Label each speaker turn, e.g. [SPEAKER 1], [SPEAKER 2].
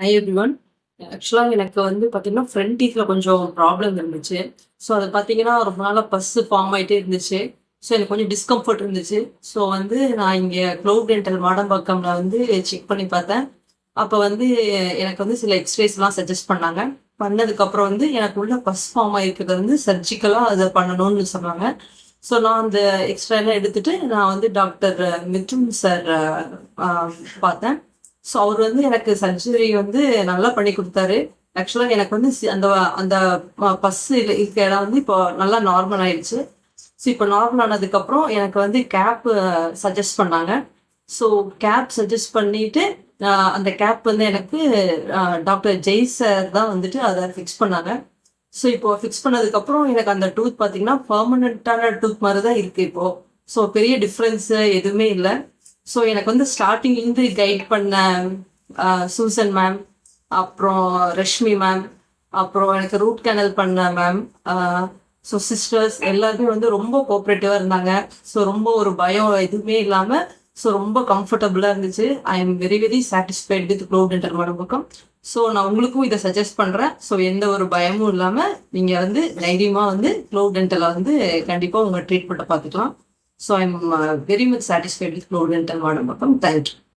[SPEAKER 1] ஐ everyone ஆக்சுவலாக எனக்கு வந்து பார்த்தீங்கன்னா ஃப்ரண்ட் டீத்தில் கொஞ்சம் ப்ராப்ளம் இருந்துச்சு. ஸோ அது பார்த்தீங்கன்னா ரொம்ப நாளாக பஸ்ஸு ஃபார்ம் ஆகிட்டே இருந்துச்சு. ஸோ எனக்கு கொஞ்சம் டிஸ்கம்ஃபர்ட் இருந்துச்சு. ஸோ வந்து நான் இங்கே க்ளோப் டென்டல் மாடம்பாக்கம்ல வந்து செக் பண்ணி பார்த்தேன். அப்போ வந்து எனக்கு வந்து சில எக்ஸ்ரேஸ்லாம் சஜஸ்ட் பண்ணாங்க. பண்ணதுக்கப்புறம் வந்து எனக்கு உள்ள பஸ் ஃபார்ம் ஆகிருக்கிறது வந்து சர்ஜிக்கலாக அதை பண்ணணும்னு சொன்னாங்க. ஸோ நான் அந்த எக்ஸ்ட்ரா எடுத்துட்டு நான் வந்து டாக்டர் மிதுன் சார் பார்த்தேன். ஸோ அவர் வந்து எனக்கு சர்ஜரி வந்து நல்லா பண்ணி கொடுத்தாரு. ஆக்சுவலாக எனக்கு வந்து அந்த அந்த பஸ் இருக்க இடம் வந்து இப்போ நல்லா நார்மல் ஆயிடுச்சு. ஸோ இப்போ நார்மல் ஆனதுக்கப்புறம் எனக்கு வந்து கேப் சஜஸ்ட் பண்ணாங்க. ஸோ கேப் சஜஸ்ட் பண்ணிட்டு அந்த கேப் வந்து எனக்கு டாக்டர் ஜெய் சார் தான் வந்துட்டு அதை ஃபிக்ஸ் பண்ணாங்க. ஸோ இப்போ ஃபிக்ஸ் பண்ணதுக்கப்புறம் எனக்கு அந்த டூத் பார்த்தீங்கன்னா பர்மனண்ட்டான டூத் மாதிரி தான் இருக்குது இப்போது ஸோ பெரிய டிஃப்ரென்ஸு எதுவுமே இல்லை. ஸோ எனக்கு வந்து ஸ்டார்டிங்லேருந்து கைட் பண்ண சூசன் மேம் அப்புறம் ரஷ்மி மேம் அப்புறம் எனக்கு ரூட் கேனல் பண்ண மேம் ஸோ சிஸ்டர்ஸ் எல்லாருமே வந்து ரொம்ப கோஆப்ரேட்டிவாக இருந்தாங்க. ஸோ ரொம்ப ஒரு பயம் எதுவுமே இல்லாமல் ஸோ ரொம்ப கம்ஃபர்டபுளாக இருந்துச்சு. I am very very satisfied with glow dental Madambakkam so நான் உங்களுக்கும் இதை சஜஸ்ட் பண்ணுறேன் ஸோ எந்த ஒரு பயமும் இல்லாமல் நீங்கள் வந்து தைரியமாக வந்து க்ளோ டென்டலை வந்து கண்டிப்பாக உங்கள் ட்ரீட்மெண்ட்டை பார்த்துக்கலாம். So I am very much satisfied with glow dental Madambakkam thank you